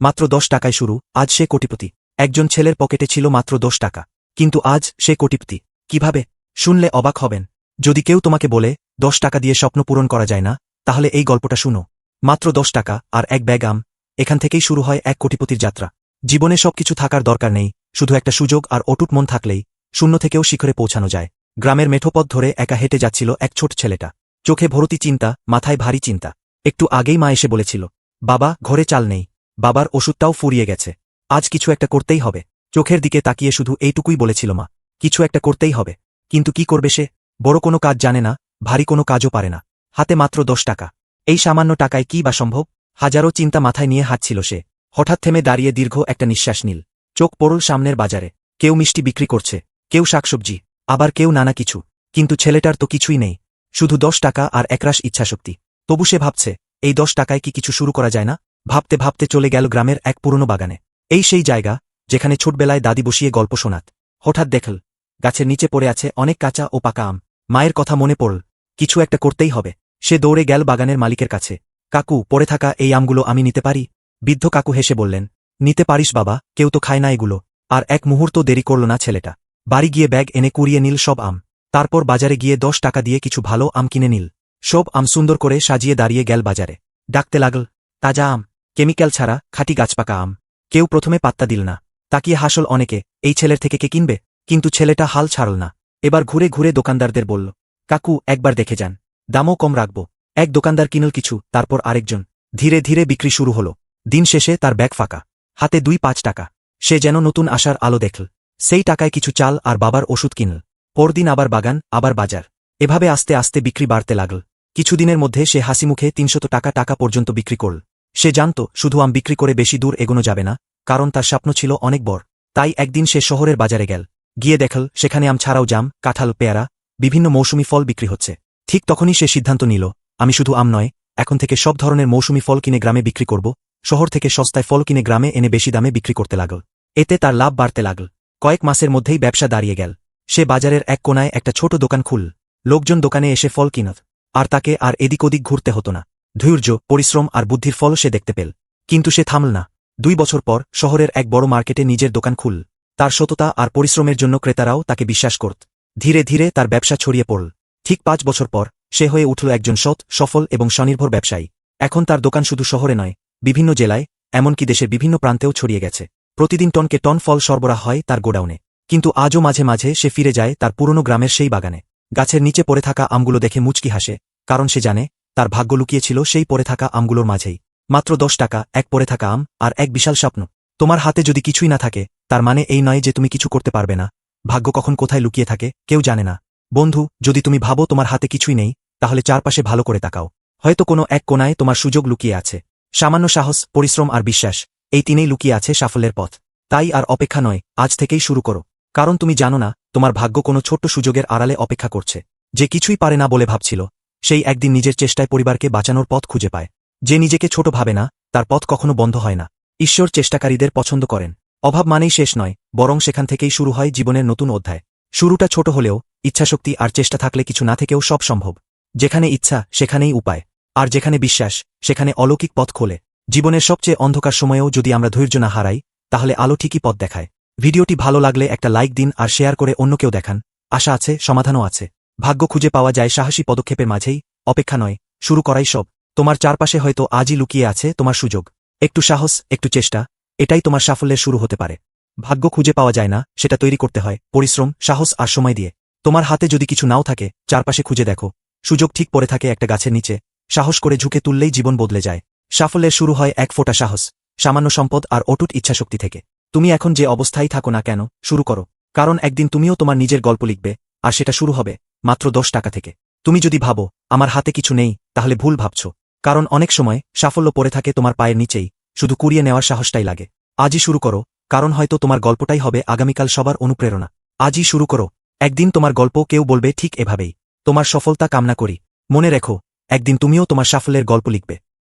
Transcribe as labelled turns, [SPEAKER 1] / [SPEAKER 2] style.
[SPEAKER 1] মাত্র দশ টাকায় শুরু, আজ সে কোটিপতি। একজন ছেলের পকেটে ছিল মাত্র দশ টাকা। কিন্তু আজ সে কোটিপতি। কীভাবে? শুনলে অবাক হবেন। যদি কেউ তোমাকে বলে, দশ টাকা দিয়ে স্বপ্ন পূরণ করা যায় না, তাহলে এই গল্পটা শুনো। মাত্র দশ টাকা আর এক ব্যাগ আম। এখান থেকেই শুরু হয় এক কোটিপতির যাত্রা। জীবনে সবকিছু থাকার দরকার নেই, শুধু একটা সুযোগ আর অটুট মন থাকলেই শূন্য থেকেও শিখরে পৌঁছানো যায়। গ্রামের মেঠোপথ ধরে একা হেঁটে যাচ্ছিল এক ছোট ছেলেটা। চোখে ভরতি চিন্তা, মাথায় ভারী চিন্তা। একটু আগেই মা এসে বলেছিল, বাবা, ঘরে চাল নেই। বাবার ওষুধটাও ফুরিয়ে গেছে। আজ কিছু একটা করতেই হবে। চোখের দিকে তাকিয়ে শুধু এইটুকুই বলেছিল মা। কিছু একটা করতেই হবে। কিন্তু কি করবে সে? বড় কোনো কাজ জানে না, ভারী কোনো কাজও পারে না। হাতে মাত্র দশ টাকা। এই সামান্য টাকায় কি বা সম্ভব? হাজারো চিন্তা মাথায় নিয়ে হাঁটছিল সে। হঠাৎ থেমে দাঁড়িয়ে দীর্ঘ একটা নিঃশ্বাস নীল। চোখ পড়ল সামনের বাজারে। কেউ মিষ্টি বিক্রি করছে, কেউ শাকসবজি, আবার কেউ নানা কিছু। কিন্তু ছেলেটার তো কিছুই নেই। শুধু দশ টাকা আর একরাশ ইচ্ছাশক্তি। তবু সে ভাবছে, এই দশ টাকায় কি কিছু শুরু করা যায় না? ভাবতে ভাবতে চলে গেল গ্রামের এক পুরনো বাগানে। এই সেই জায়গা, যেখানে ছোটবেলায় দাদি বসিয়ে গল্প শোনাত। হঠাৎ দেখল, গাছের নিচে পড়ে আছে অনেক কাঁচা ও পাকা আম। মায়ের কথা মনে পড়ল, কিছু একটা করতেই হবে। সে দৌড়ে গেল বাগানের মালিকের কাছে। কাকু, পড়ে থাকা এই আমগুলো আমি নিতে পারি? বৃদ্ধ কাকু হেসে বললেন, নিতে পারিস বাবা, কেউ তো খায় না এগুলো। আর এক মুহূর্ত দেরি করল না ছেলেটা। বাড়ি গিয়ে ব্যাগ এনে কুড়িয়ে নিল সব আম। তারপর বাজারে গিয়ে দশ টাকা দিয়ে কিছু ভালো আম কিনে নিল। সব আম সুন্দর করে সাজিয়ে দাঁড়িয়ে গেল বাজারে। ডাকতে লাগল, তাজা আম কেমিক্যাল ছাড়া খাঁটি গাছপাকা আম। কেউ প্রথমে পাত্তা দিল না। তাকিয়ে হাসল অনেকে, এই ছেলের থেকে কে কিনবে? কিন্তু ছেলেটা হাল ছাড়ল না। এবার ঘুরে ঘুরে দোকানদারদের বলল, কাকু, একবার দেখে যান। দামও কম রাখব। এক দোকানদার কিনল কিছু, তারপর আরেকজন। ধীরে ধীরে বিক্রি শুরু হল। দিন শেষে তার ব্যাগ ফাঁকা। হাতে দুই পাঁচ টাকা। সে যেন নতুন আসার আলো দেখল। সেই টাকায় কিছু চাল আর বাবার ওষুধ কিনল। পরদিন আবার বাগান, আবার বাজার। এভাবে আস্তে আস্তে বিক্রি বাড়তে লাগল। কিছুদিনের মধ্যে সে হাসিমুখে তিনশত টাকা টাকা পর্যন্ত বিক্রি করল। সে জানত, শুধু আম বিক্রি করে বেশি দূর এগোনো যাবে না, কারণ তার স্বপ্ন ছিল অনেক বড়। তাই একদিন সে শহরের বাজারে গেল। গিয়ে দেখল, সেখানে আম ছাড়াও জাম, কাঁঠাল, পেয়ারা, বিভিন্ন মৌসুমি ফল বিক্রি হচ্ছে। ঠিক তখনই সে সিদ্ধান্ত নিল, আমি শুধু আম নয়, এখন থেকে সব ধরনের মৌসুমি ফল কিনে গ্রামে বিক্রি করব, শহর থেকে সস্তায় ফল কিনে গ্রামে এনে বেশি দামে বিক্রি করতে লাগল। এতে তার লাভ বাড়তে লাগল। কয়েক মাসের মধ্যেই ব্যবসা দাঁড়িয়ে গেল। সে বাজারের এক কোনায় একটা ছোট দোকান খুল লোকজন দোকানে এসে ফল কিনত। আর তাকে আর এদিক ওদিক ঘুরতে হতো না। ধৈর্য, পরিশ্রম আর বুদ্ধির ফল সে দেখতে পেল। কিন্তু সে থামল না। দুই বছর পর শহরের এক বড় মার্কেটে নিজের দোকান খুল। তার সততা আর পরিশ্রমের জন্য ক্রেতারাও তাকে বিশ্বাস করত। ধীরে ধীরে তার ব্যবসা ছড়িয়ে পড়ল। ঠিক পাঁচ বছর পর সে হয়ে উঠল একজন সৎ, সফল এবং স্বনির্ভর ব্যবসায়ী। এখন তার দোকান শুধু শহরে নয়, বিভিন্ন জেলায়, এমনকি দেশের বিভিন্ন প্রান্তেও ছড়িয়ে গেছে। প্রতিদিন টনকে টন ফল সরবরাহ হয় তার গোডাউনে। কিন্তু আজও মাঝে মাঝে সে ফিরে যায় তার পুরনো গ্রামের সেই বাগানে। গাছের নিচে পড়ে থাকা আমগুলো দেখে মুচকি হাসে, কারণ সে জানে তার ভাগ্য লুকিয়েছিল সেই পড়ে থাকা আমগুলোর মাঝেই। মাত্র দশ টাকা, এক পড়ে থাকা আম, আর এক বিশাল স্বপ্ন। তোমার হাতে যদি কিছুই না থাকে, তার মানে এই নয় যে তুমি কিছু করতে পারবে না। ভাগ্য কখন কোথায় লুকিয়ে থাকে, কেউ জানে না। বন্ধু, যদি তুমি ভাবো তোমার হাতে কিছুই নেই, তাহলে চারপাশে ভালো করে তাকাও। হয়তো কোনো এক কোনায় তোমার সুযোগ লুকিয়ে আছে। সামান্য সাহস, পরিশ্রম আর বিশ্বাস, এই তিনেই লুকিয়ে আছে সাফল্যের পথ। তাই আর অপেক্ষা নয়, আজ থেকেই শুরু করো। কারণ তুমি জানো না, তোমার ভাগ্য কোনো ছোট্ট সুযোগের আড়ালে অপেক্ষা করছে। যে কিছুই পারে না বলে ভাবছিল সেই একদিন নিজের চেষ্টায় পরিবারকে বাঁচানোর পথ খুঁজে পায়। যে নিজেকে ছোট ভাবে না, তার পথ কখনো বন্ধ হয় না। ঈশ্বর চেষ্টাকারীদের পছন্দ করেন। অভাব মানেই শেষ নয়, বরং সেখান থেকেই শুরু হয় জীবনের নতুন অধ্যায়। শুরুটা ছোট হলেও, ইচ্ছাশক্তি আর চেষ্টা থাকলে কিছু না থেকেও সব সম্ভব। যেখানে ইচ্ছা, সেখানেই উপায়। আর যেখানে বিশ্বাস, সেখানে অলৌকিক পথ খোলে। জীবনের সবচেয়ে অন্ধকার সময়েও যদি আমরা ধৈর্য না হারাই, তাহলে আলো ঠিকই পথ দেখায়। ভিডিওটি ভালো লাগলে একটা লাইক দিন আর শেয়ার করে অন্যকেও দেখান। আশা আছে, সমাধানও আছে। ভাগ্য খুঁজে পাওয়া যায় সাহসী পদক্ষেপের মাঝেই। অপেক্ষা নয়, শুরু করাই সব। তোমার চারপাশে হয়তো আজই লুকিয়ে আছে তোমার সুযোগ। একটু সাহস, একটু চেষ্টা, এটাই তোমার সাফল্যের শুরু হতে পারে। ভাগ্য খুঁজে পাওয়া যায় না, সেটা তৈরি করতে হয়। পরিশ্রম, সাহস আর সময় দিয়ে। তোমার হাতে যদি কিছু নাও থাকে, চারপাশে খুঁজে দেখো। সুযোগ ঠিক পড়ে থাকে একটা গাছের নিচে। সাহস করে ঝুঁকে তুললেই জীবন বদলে যায়। সাফল্যের শুরু হয় এক ফোঁটা সাহস, সামান্য সম্পদ আর অটুট ইচ্ছাশক্তি থেকে। তুমি এখন যে অবস্থায় থাকো না কেন, শুরু করো। কারণ একদিন তুমিও তোমার নিজের গল্প লিখবে, আর সেটা শুরু হবে। মাত্র দশ টাকা থেকে। তুমি যদি ভাবো, আমার হাতে কিছু নেই, তাহলে ভুল ভাবছ। কারণ অনেক সময় সাফল্য পড়ে থাকে তোমার পায়ের নিচেই, শুধু কুড়িয়ে নেওয়ার সাহসটাই লাগে। আজই শুরু করো, কারণ হয়তো তোমার গল্পটাই হবে আগামীকাল সবার অনুপ্রেরণা। আজই শুরু করো, একদিন তোমার গল্প কেউ বলবে ঠিক এভাবেই। তোমার সফলতা কামনা করি। মনে রেখো, একদিন তুমিও তোমার সাফল্যের গল্প লিখবে।